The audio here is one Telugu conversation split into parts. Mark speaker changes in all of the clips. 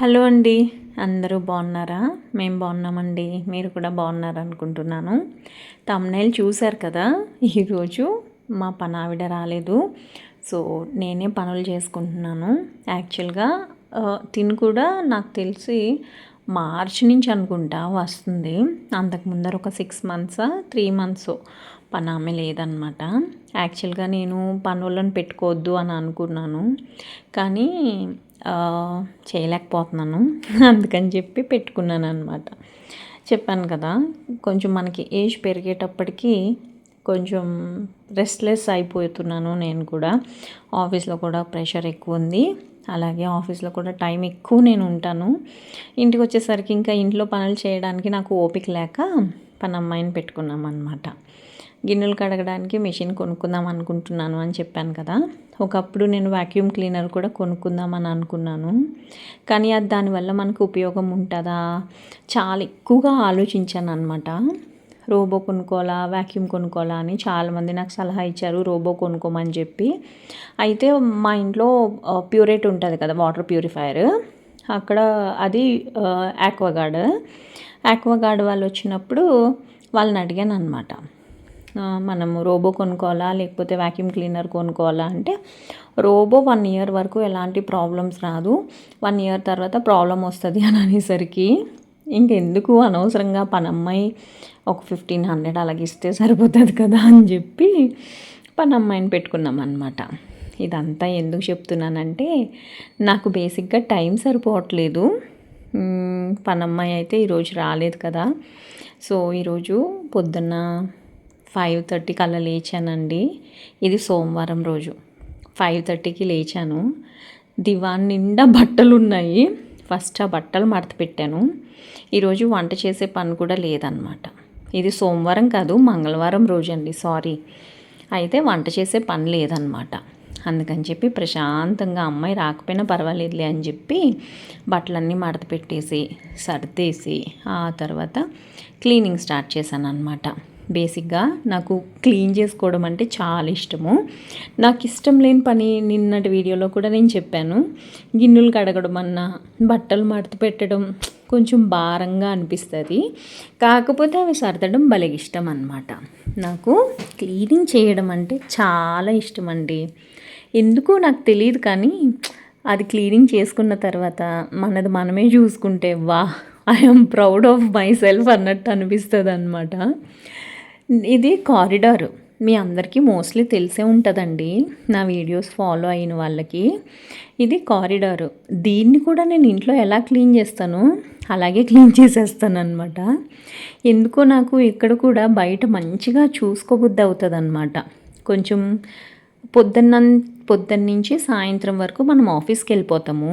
Speaker 1: హలో అండి. అందరూ బాగున్నారా? మేము బాగున్నామండి. మీరు కూడా బాగున్నారు అనుకుంటున్నాను తమ్నైల్ చూశారు కదా ఈరోజు మా పనావిడ రాలేదు. సో నేనే పనులు చేసుకుంటున్నాను. యాక్చువల్గా తిని కూడా నాకు తెలిసి మార్చ్ నుంచి అనుకుంటా వస్తుంది. అంతకు ముందర ఒక సిక్స్ మంత్స్ త్రీ మంత్స్ పనామె లేదనమాట. యాక్చువల్గా నేను పనులను పెట్టుకోవద్దు అని అనుకున్నాను. కానీ చేయలేకపోతున్నాను. అందుకని చెప్పి పెట్టుకున్నాను అనమాట చెప్పాను కదా కొంచెం మనకి ఏజ్ పెరిగేటప్పటికి కొంచెం రెస్ట్లెస్ అయిపోతున్నాను నేను కూడా. ఆఫీస్లో కూడా ప్రెషర్ ఎక్కువ ఉంది. అలాగే ఆఫీస్లో కూడా టైం ఎక్కువ నేను ఉంటాను. ఇంటికి వచ్చేసరికి ఇంకా ఇంట్లో పనులు చేయడానికి నాకు ఓపిక లేక పని అమ్మాయిని పెట్టుకున్నాం అనమాట గిన్నెలు కడగడానికి మిషన్ కొనుక్కుందాం అనుకుంటున్నాను అని చెప్పాను కదా. ఒకప్పుడు నేను వాక్యూమ్ క్లీనర్ కూడా కొనుక్కుందామని అనుకున్నాను. కానీ అది దానివల్ల మనకు ఉపయోగం ఉంటుందా? చాలా ఎక్కువగా ఆలోచించాను అనమాట రోబో కొనుక్కోవాలా వాక్యూమ్ కొనుక్కోవాలా అని చాలామంది నాకు సలహా ఇచ్చారు రోబో కొనుక్కోమని చెప్పి. అయితే మా ఇంట్లో ప్యూరేట్ ఉంటుంది కదా వాటర్ ప్యూరిఫైయర్. అక్కడ అది ఆక్వాగార్డ్ ఆక్వాగార్డ్ వాళ్ళు వచ్చినప్పుడు వాళ్ళని అడిగాను అనమాట మనము రోబో కొనుక్కోవాలా లేకపోతే వ్యాక్యూమ్ క్లీనర్ కొనుక్కోవాలా అంటే రోబో వన్ ఇయర్ వరకు ఎలాంటి ప్రాబ్లమ్స్ రాదు. వన్ ఇయర్ తర్వాత ప్రాబ్లం వస్తుంది అని అనేసరికి ఇంకెందుకు అనవసరంగా పనమ్మాయి ఒక ఫిఫ్టీన్ హండ్రెడ్ అలాగే ఇస్తే సరిపోతుంది కదా అని చెప్పి పనమ్మాయిని పెట్టుకున్నాం అనమాట ఇదంతా ఎందుకు చెప్తున్నానంటే నాకు బేసిక్గా టైం సరిపోవట్లేదు. పనమ్మాయి అయితే ఈరోజు రాలేదు కదా. సో ఈరోజు పొద్దున్న ఫైవ్ థర్టీకి అలా లేచానండి. ఇది సోమవారం రోజు. ఫైవ్ థర్టీకి లేచాను. దివాన్ నిండా బట్టలు ఉన్నాయి ఫస్ట్ ఆ బట్టలు మడత పెట్టాను. ఈరోజు వంట చేసే పని కూడా లేదనమాట ఇది సోమవారం కాదు మంగళవారం రోజు అండి సారీ. అయితే వంట చేసే పని లేదనమాట అందుకని చెప్పి ప్రశాంతంగా అమ్మాయి రాకపోయినా పర్వాలేదులే అని చెప్పి బట్టలన్నీ మడత పెట్టేసి సర్దేసి ఆ తర్వాత క్లీనింగ్ స్టార్ట్ చేశాను అనమాట బేసిక్గా నాకు క్లీన్ చేసుకోవడం అంటే చాలా ఇష్టము. నాకు ఇష్టం లేని పని నిన్నటి వీడియోలో కూడా నేను చెప్పాను. గిన్నెలు కడగడం అన్నా బట్టలు మడత పెట్టడం కొంచెం భారంగా అనిపిస్తుంది. కాకపోతే అవి సర్దడం భలే ఇష్టం అనమాట నాకు క్లీనింగ్ చేయడం అంటే చాలా ఇష్టం అండి ఎందుకో నాకు తెలియదు కానీ అది క్లీనింగ్ చేసుకున్న తర్వాత మనది మనమే చూసుకుంటే వా I'm proud of myself అన్నట్టు అనిపిస్తుంది అనమాట ఇది కారిడార్. మీ అందరికీ మోస్ట్లీ తెలిసే ఉంటుందండి నా వీడియోస్ ఫాలో అయిన వాళ్ళకి. ఇది కారిడార్. దీన్ని కూడా నేను ఇంట్లో ఎలా క్లీన్ చేస్తాను? అలాగే క్లీన్ చేసేస్తాను అనమాట ఎందుకో నాకు ఇక్కడ కూడా బయట మంచిగా చూసుకోబుద్ది అవుతుంది అనమాట కొంచెం పొద్దున్న పొద్దున్న నుంచి సాయంత్రం వరకు మనం ఆఫీస్కి వెళ్ళిపోతాము.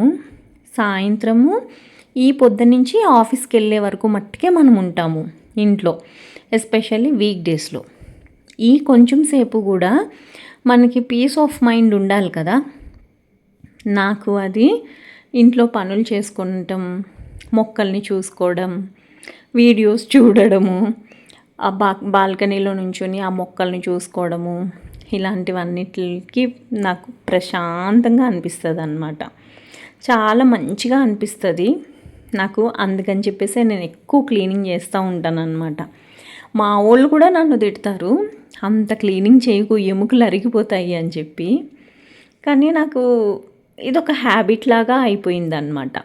Speaker 1: సాయంత్రము ఈ పొద్దున్న నుంచి ఆఫీస్కి వెళ్ళే వరకు మట్టుకే మనం ఉంటాము ఇంట్లో. ఎస్పెషల్లీ వీక్ డేస్లో ఈ కొంచెం సేపు కూడా మనకి పీస్ ఆఫ్ మైండ్ ఉండాలి కదా. నాకు అది ఇంట్లో పనులు చేసుకుంటాం మొక్కల్ని చూసుకోవడం వీడియోస్ చూడడము ఆ బా బాల్కనీలో నుంచొని ఆ మొక్కల్ని చూసుకోవడము ఇలాంటివన్నిటికి నాకు ప్రశాంతంగా అనిపిస్తుంది అనమాట చాలా మంచిగా అనిపిస్తుంది. నాకు అందుకని చెప్పేసి నేను ఎక్కువ క్లీనింగ్ చేస్తూ ఉంటాను అనమాట మా వాళ్ళు కూడా నన్ను తిడతారు. అంత క్లీనింగ్ చేయకు ఎముకలు అరిగిపోతాయి అని చెప్పి. కానీ నాకు ఇదొక హ్యాబిట్ లాగా అయిపోయిందనమాట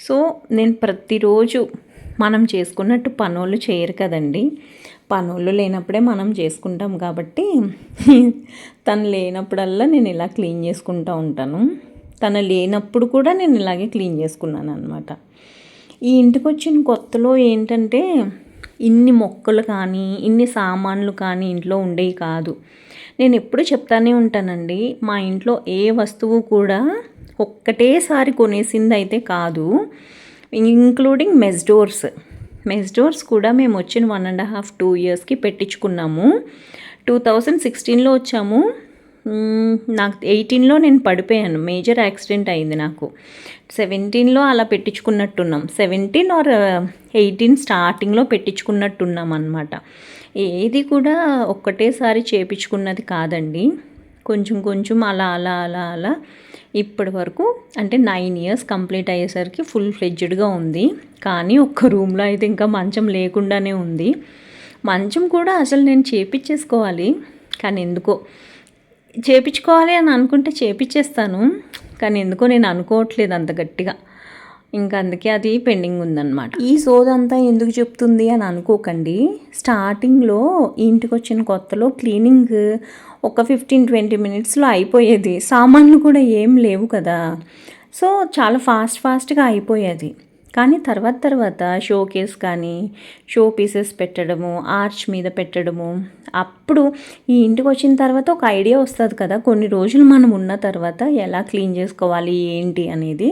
Speaker 1: సో నేను ప్రతిరోజు మనం చేసుకున్నట్టు పనులు చేయరు కదండి. పనులు లేనప్పుడే మనం చేసుకుంటాం కాబట్టి తను లేనప్పుడల్లా నేను ఇలా క్లీన్ చేసుకుంటూ ఉంటాను. తను లేనప్పుడు కూడా నేను ఇలాగే క్లీన్ చేసుకున్నాను అనమాట ఈ ఇంటికి వచ్చిన కొత్తలో ఏంటంటే ఇన్ని మొక్కలు కానీ ఇన్ని సామాన్లు కానీ ఇంట్లో ఉండేవి కాదు. నేను ఎప్పుడు చెప్తానే ఉంటానండి మా ఇంట్లో ఏ వస్తువు కూడా ఒక్కటేసారి కొనేసింది అయితే కాదు including mess doors. Mess doors కూడా మేము వచ్చిన వన్ అండ్ హాఫ్ టూ ఇయర్స్కి పెట్టించుకున్నాము. టూ థౌజండ్ సిక్స్టీన్లో వచ్చాము. నాకు ఎయిటీన్లో నేను పడిపోయాను. మేజర్ యాక్సిడెంట్ అయింది నాకు. సెవెంటీన్లో అలా పెట్టించుకున్నట్టున్నాం. సెవెంటీన్ ఆర్ ఎయిటీన్ స్టార్టింగ్లో పెట్టించుకున్నట్టున్నాం అనమాట ఏది కూడా ఒక్కటేసారి చేపించుకున్నది కాదండి. కొంచెం కొంచెం అలా అలా అలా అలా ఇప్పటి వరకు అంటే నైన్ ఇయర్స్ కంప్లీట్ అయ్యేసరికి ఫుల్ ఫ్లెడ్జ్డ్గా ఉంది. కానీ ఒక్క రూమ్లో అయితే ఇంకా మంచం లేకుండానే ఉంది. మంచం కూడా అసలు నేను చేపించేసుకోవాలి. కానీ ఎందుకో చేపించుకోవాలి అని అనుకుంటే చేపించేస్తాను కానీ ఎందుకో నేను అనుకోవట్లేదు అంత గట్టిగా. ఇంకా అందుకే అది పెండింగ్ ఉందన్నమాట. ఈ సోదంతా ఎందుకు చెప్తుంది అని అనుకోకండి. స్టార్టింగ్లో ఇంటికి వచ్చిన కొత్తలో క్లీనింగ్ ఒక ఫిఫ్టీన్ ట్వంటీ మినిట్స్లో అయిపోయేది. సామాన్లు కూడా ఏం లేవు కదా. సో చాలా ఫాస్ట్ ఫాస్ట్గా అయిపోయేది. కానీ తర్వాత తర్వాత షో కేస్ కానీ షో పీసెస్ పెట్టడము ఆర్చ్ మీద పెట్టడము అప్పుడు ఈ ఇంటికి వచ్చిన తర్వాత ఒక ఐడియా వస్తుంది కదా. కొన్ని రోజులు మనం ఉన్న తర్వాత ఎలా క్లీన్ చేసుకోవాలి ఏంటి అనేది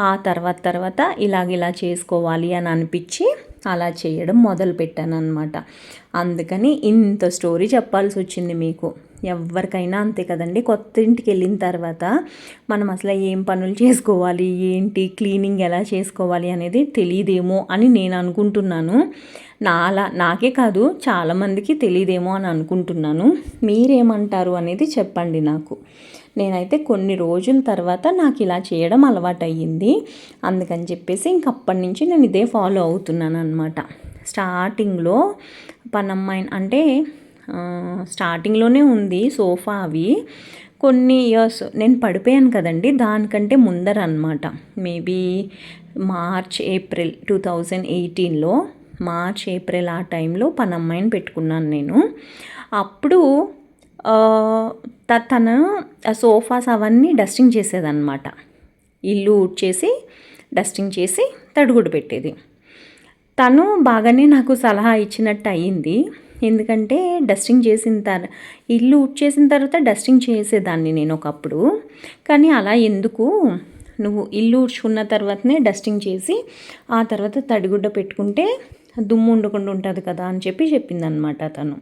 Speaker 1: ఆ తర్వాత తర్వాత ఇలాగ ఇలా చేసుకోవాలి అని అనిపించి అలా చేయడం మొదలు పెట్టాను అనమాట అందుకని ఇంత స్టోరీ చెప్పాల్సి వచ్చింది మీకు. ఎవరికైనా అంతే కదండి. కొత్త ఇంటికి వెళ్ళిన తర్వాత మనం అసలు ఏం పనులు చేసుకోవాలి? ఏంటి? క్లీనింగ్ ఎలా చేసుకోవాలి అనేది తెలియదేమో అని నేను అనుకుంటున్నాను. నాలా నాకే కాదు చాలామందికి తెలియదేమో అని అనుకుంటున్నాను. మీరేమంటారు అనేది చెప్పండి నాకు. నేనైతే కొన్ని రోజుల తర్వాత నాకు ఇలా చేయడం అలవాటయ్యింది. అందుకని చెప్పేసి ఇంకప్పటి నుంచి నేను ఇదే ఫాలో అవుతున్నాను అనమాట స్టార్టింగ్లో పనమ్మాయి అంటే స్టార్టింగ్లోనే ఉంది సోఫా అవి. కొన్ని ఇయర్స్ నేను పడిపోయాను కదండి దానికంటే ముందర అనమాట maybe March April two thousand ఎయిటీన్లో మార్చ్ ఏప్రిల్ ఆ టైంలో పనమ్మాయిని పెట్టుకున్నాను నేను. అప్పుడు తను సోఫాస్ అవన్నీ డస్టింగ్ చేసేదన్నమాట. ఇల్లు ఊడ్చేసి డస్టింగ్ చేసి తడుగుడు పెట్టేది. తను బాగానే నాకు సలహా ఇచ్చినట్టు అయ్యింది ఎందుకంటే డస్టింగ్ చేసిన తర్వాత ఇల్లు ఉడ్చేసిన తర్వాత డస్టింగ్ చేసేదాన్ని నేను ఒకప్పుడు. కానీ అలా ఎందుకు? నువ్వు ఇల్లు ఉడ్చుకున్న తర్వాతనే డస్టింగ్ చేసి ఆ తర్వాత తడిగుడ్డ పెట్టుకుంటే దుమ్ము ఉండకుండా ఉంటుంది కదా అని చెప్పి చెప్పిందనమాట తను.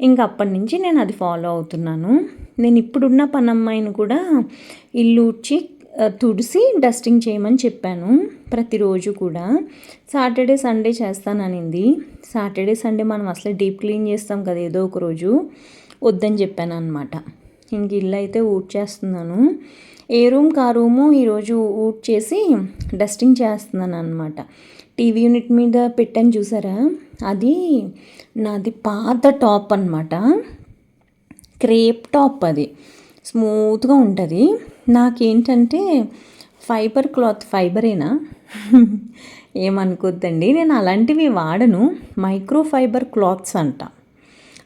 Speaker 1: ఇంకా అప్పటి నుంచి నేను అది ఫాలో అవుతున్నాను. నేను ఇప్పుడున్న పనమ్మాయిని కూడా ఇల్లు ఉడ్చి తుడిసి డస్టింగ్ చేయమని చెప్పాను ప్రతిరోజు కూడా. సాటర్డే సండే చేస్తాననింది. సాటర్డే సండే మనం అసలు డీప్ క్లీన్ చేస్తాం కదా ఏదో ఒక రోజు. వద్దని చెప్పాను అనమాట ఇంక ఇల్లు అయితే ఊట్ చేస్తున్నాను ఏ రూమ్కి ఆ రూము ఈరోజు ఊట్ చేసి డస్టింగ్ చేస్తున్నాను అనమాట టీవీ యూనిట్ మీద పెట్టాను చూసారా? అది నాది పాత టాప్ అనమాట క్రేప్ టాప్ అది. స్మూత్గా ఉంటుంది. నాకేంటంటే ఫైబర్ క్లాత్ ఫైబరేనా? ఏమనుకోద్దండి నేను అలాంటివి వాడను. మైక్రో ఫైబర్ క్లాత్స్ అంట.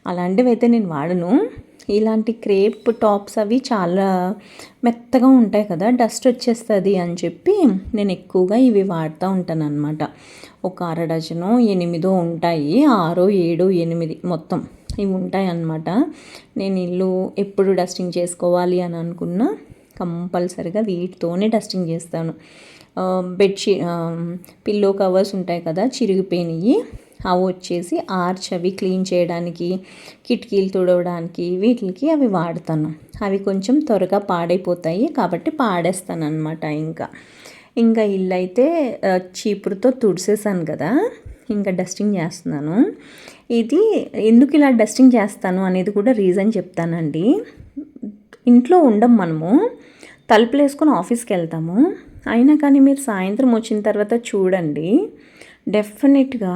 Speaker 1: అలాంటివి అయితే నేను వాడను. ఇలాంటి క్రేప్ టాప్స్ అవి చాలా మెత్తగా ఉంటాయి కదా డస్ట్ వచ్చేస్తుంది అని చెప్పి నేను ఎక్కువగా ఇవి వాడుతూ ఉంటాను అనమాట ఒక అర డజను ఎనిమిదో ఉంటాయి. ఆరో ఏడు ఎనిమిది మొత్తం ఇవి ఉంటాయి అన్నమాట నేను ఇల్లు ఎప్పుడు డస్టింగ్ చేసుకోవాలి అని అనుకున్నా కంపల్సరిగా వీటితోనే డస్టింగ్ చేస్తాను. బెడ్షీట్ పిల్లో కవర్స్ ఉంటాయి కదా చిరిగిపోయినవి అవి వచ్చేసి ఆర్చ్ అవి క్లీన్ చేయడానికి కిటికీలు తుడవడానికి వీటికి అవి వాడతాను. అవి కొంచెం త్వరగా పాడైపోతాయి కాబట్టి పాడేస్తాను అనమాట ఇంకా. ఇంకా ఇల్లు అయితే చీపురుతో తుడిసేసాను కదా ఇంకా డస్టింగ్ చేస్తున్నాను. ఇది ఎందుకు ఇలా డస్టింగ్ చేస్తాను అనేది కూడా రీజన్ చెప్తానండి. ఇంట్లో ఉండం మనము. తలుపులేసుకొని ఆఫీస్కి వెళ్తాము అయినా కానీ మీరు సాయంత్రం వచ్చిన తర్వాత చూడండి. డెఫినెట్గా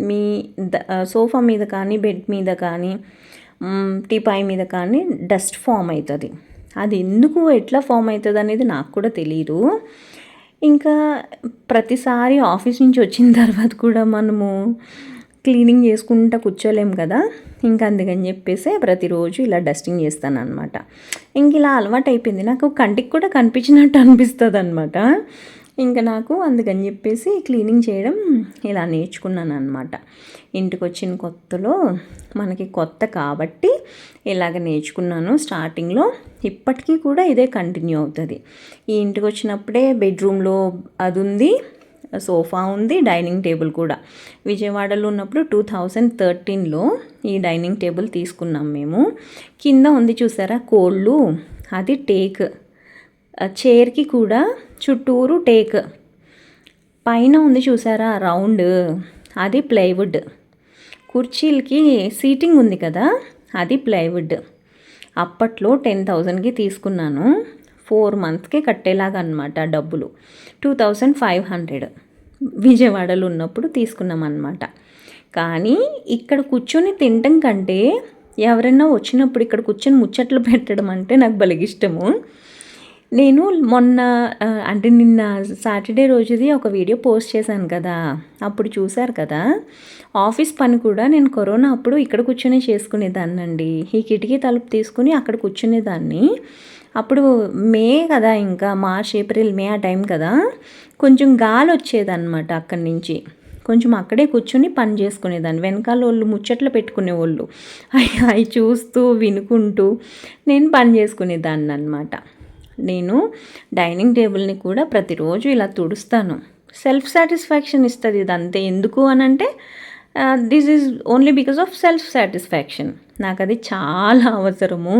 Speaker 1: మీ సోఫా మీద కానీ బెడ్ మీద కానీ టీపాయ్ మీద కానీ డస్ట్ ఫామ్ అవుతుంది అది ఎందుకు ఎట్లా ఫామ్ అవుతుంది అనేది నాకు కూడా తెలియదు ఇంకా ప్రతిసారి ఆఫీస్ నుంచి వచ్చిన తర్వాత కూడా మనము క్లీనింగ్ చేసుకుంటూ కూర్చోలేము కదా. ఇంకా అందుకని చెప్పేసి ప్రతిరోజు ఇలా డస్టింగ్ చేస్తాను అనమాట ఇంక ఇలా అలవాటు అయిపోయింది నాకు కంటికి కూడా కనిపించినట్టు అనిపిస్తుంది అనమాట ఇంకా నాకు అందుకని చెప్పేసి క్లీనింగ్ చేయడం ఇలా నేర్చుకున్నాను అనమాట ఇంటికి వచ్చిన కొత్తలో మనకి కొత్త కాబట్టి ఇలాగ నేర్చుకున్నాను స్టార్టింగ్లో. ఇప్పటికీ కూడా ఇదే కంటిన్యూ అవుతుంది. ఈ ఇంటికి వచ్చినప్పుడే బెడ్రూమ్లో అది ఉంది. సోఫా ఉంది డైనింగ్ టేబుల్ కూడా. విజయవాడలో ఉన్నప్పుడు టూ థౌజండ్ థర్టీన్లో ఈ డైనింగ్ టేబుల్ తీసుకున్నాం మేము. కింద ఉంది చూసారా కోళ్ళు అది టేక్. చైర్కి కూడా చుట్టూరు టేక్. పైన ఉంది చూసారా రౌండ్ అది ప్లైవుడ్. కుర్చీలకి సీటింగ్ ఉంది కదా అది ప్లైవుడ్. అప్పట్లో టెన్ థౌజండ్కి తీసుకున్నాను. ఫోర్ మంత్స్కి కట్టేలాగా అనమాట డబ్బులు. టూ థౌజండ్ ఫైవ్ హండ్రెడ్ విజయవాడలో ఉన్నప్పుడు తీసుకున్నాం అనమాట కానీ ఇక్కడ కూర్చొని తినటం కంటే ఎవరైనా వచ్చినప్పుడు ఇక్కడ కూర్చొని ముచ్చట్లు పెట్టడం అంటే నాకు బలిగిష్టము. నేను మొన్న అంటే నిన్న సాటర్డే రోజుది ఒక వీడియో పోస్ట్ చేశాను కదా అప్పుడు చూశారు కదా. ఆఫీస్ పని కూడా నేను కరోనా అప్పుడు ఇక్కడ కూర్చొని చేసుకునేదాన్ని అండి ఈ కిటికీ తలుపు తీసుకుని అక్కడ కూర్చునేదాన్ని. అప్పుడు మే కదా ఇంకా మార్చ్ ఏప్రిల్ మే ఆ టైం కదా కొంచెం గాలి వచ్చేదన్నమాట అక్కడి నుంచి. కొంచెం అక్కడే కూర్చొని పని చేసుకునేదాన్ని. వెనకాల వాళ్ళు ముచ్చట్లు పెట్టుకునే వాళ్ళు అవి అవి చూస్తూ వినుకుంటూ నేను పని చేసుకునేదాన్ని అనమాట నేను డైనింగ్ టేబుల్ని కూడా ప్రతిరోజు ఇలా తుడుస్తాను. సెల్ఫ్ సాటిస్ఫాక్షన్ ఇస్తుంది ఇది అంతే ఎందుకు అని అంటే this is only because of self satisfaction. నాకు అది చాలా అవసరము.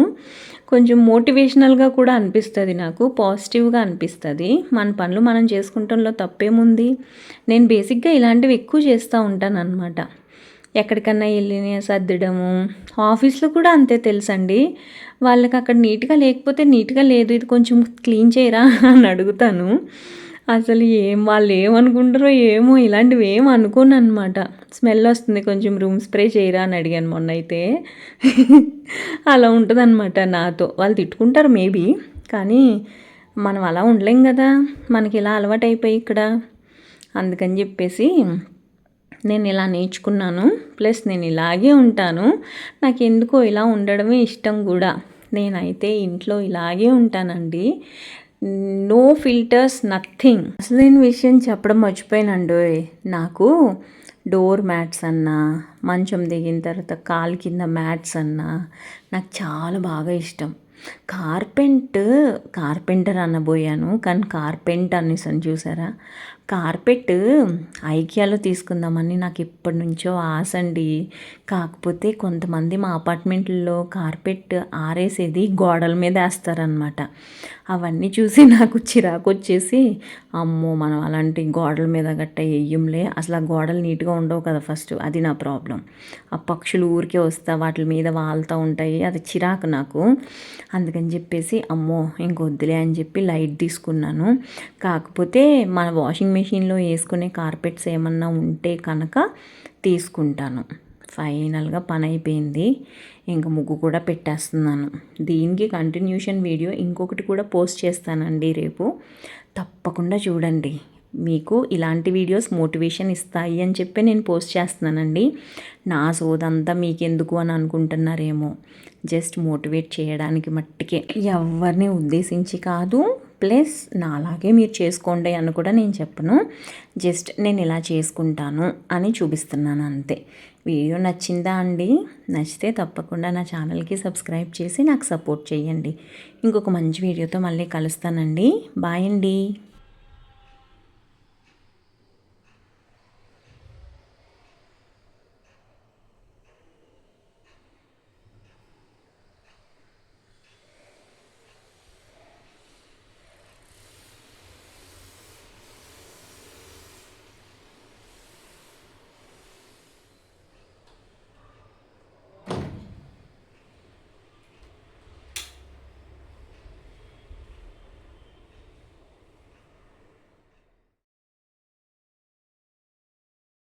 Speaker 1: కొంచెం మోటివేషనల్గా కూడా అనిపిస్తుంది నాకు పాజిటివ్గా అనిపిస్తుంది. మన పనులు మనం చేసుకుంటంలో తప్పేముంది? నేను బేసిక్గా ఇలాంటివి ఎక్కువ చేస్తూ ఉంటాను అనమాట ఎక్కడికన్నా వెళ్ళి సర్దడము ఆఫీస్లో కూడా అంతే తెలుసండి. వాళ్ళకి అక్కడ నీట్గా లేకపోతే నీట్గా లేదు ఇది కొంచెం క్లీన్ చేయరా అని అడుగుతాను. అసలు ఏం వాళ్ళు ఏమనుకుంటారో ఏమో ఇలాంటివి ఏం అనుకోను అనమాట స్మెల్ వస్తుంది కొంచెం రూమ్ స్ప్రే చేయరా అని అడిగాను మొన్న అయితే అలా ఉంటుంది నాతో. వాళ్ళు తిట్టుకుంటారు మేబీ కానీ మనం అలా ఉండలేం కదా. మనకి ఇలా అలవాటు అయిపోయి ఇక్కడ. అందుకని చెప్పేసి నేను ఇలా నేర్చుకున్నాను. ప్లస్ నేను ఇలాగే ఉంటాను. నాకు ఎందుకో ఇలా ఉండడమే ఇష్టం కూడా. నేనైతే ఇంట్లో ఇలాగే ఉంటానండి. నో ఫిల్టర్స్ నథింగ్ అసలు నేను విషయం చెప్పడం మర్చిపోయినండు. నాకు డోర్ మ్యాట్స్ అన్నా మంచం దిగిన తర్వాత కాలు కింద మ్యాట్స్ అన్నా నాకు చాలా బాగా ఇష్టం. కార్పెంట్ కార్పెంటర్ అనబోయాను. కానీ కార్పెంట్ అనేసాను చూసారా? కార్పెట్ ఐకియాలో తీసుకుందామని నాకు ఎప్పటి నుంచో ఆశ అండి. కాకపోతే కొంతమంది మా అపార్ట్మెంట్లో కార్పెట్ ఆరేసేది గోడల మీద వేస్తారనమాట అవన్నీ చూసి నాకు చిరాకు వచ్చేసి అమ్మో మనం అలాంటి గోడల మీద గట్ట వేయంలే అసలు ఆ గోడలు నీట్గా ఉండవు కదా ఫస్ట్ అది నా ప్రాబ్లం. ఆ పక్షులు ఊరికే వస్తా వాటి మీద వాళ్తూ ఉంటాయి అది చిరాకు నాకు. అందుకని చెప్పేసి అమ్మో ఇంకొద్దులే అని చెప్పి లైట్ తీసుకున్నాను. కాకపోతే మన వాషింగ్ మెషిన్లో వేసుకునే కార్పెట్స్ ఏమన్నా ఉంటే కనుక తీసుకుంటాను. ఫైనల్గా పని అయిపోయింది. ఇంకా ముగ్గు కూడా పెట్టేస్తున్నాను. దీనికి కంటిన్యూషన్ వీడియో ఇంకొకటి కూడా పోస్ట్ చేస్తానండి రేపు. తప్పకుండా చూడండి. మీకు ఇలాంటి వీడియోస్ మోటివేషన్ ఇస్తాయి అని చెప్పి నేను పోస్ట్ చేస్తున్నానండి. నా సోదంతా మీకెందుకు అని అనుకుంటున్నారేమో. జస్ట్ మోటివేట్ చేయడానికి మట్టికే. ఎవరిని ఉద్దేశించి కాదు. ప్లస్ నాలాగే మీరు చేసుకోండి అని కూడా నేను చెప్పను. జస్ట్ నేను ఇలా చేసుకుంటాను అని చూపిస్తున్నాను అంతే. వీడియో నచ్చిందా అండి? నచ్చితే తప్పకుండా నా ఛానల్కి సబ్స్క్రైబ్ చేసి నాకు సపోర్ట్ చేయండి. ఇంకొక మంచి వీడియోతో మళ్ళీ కలుస్తానండి. బాయ్ అండి.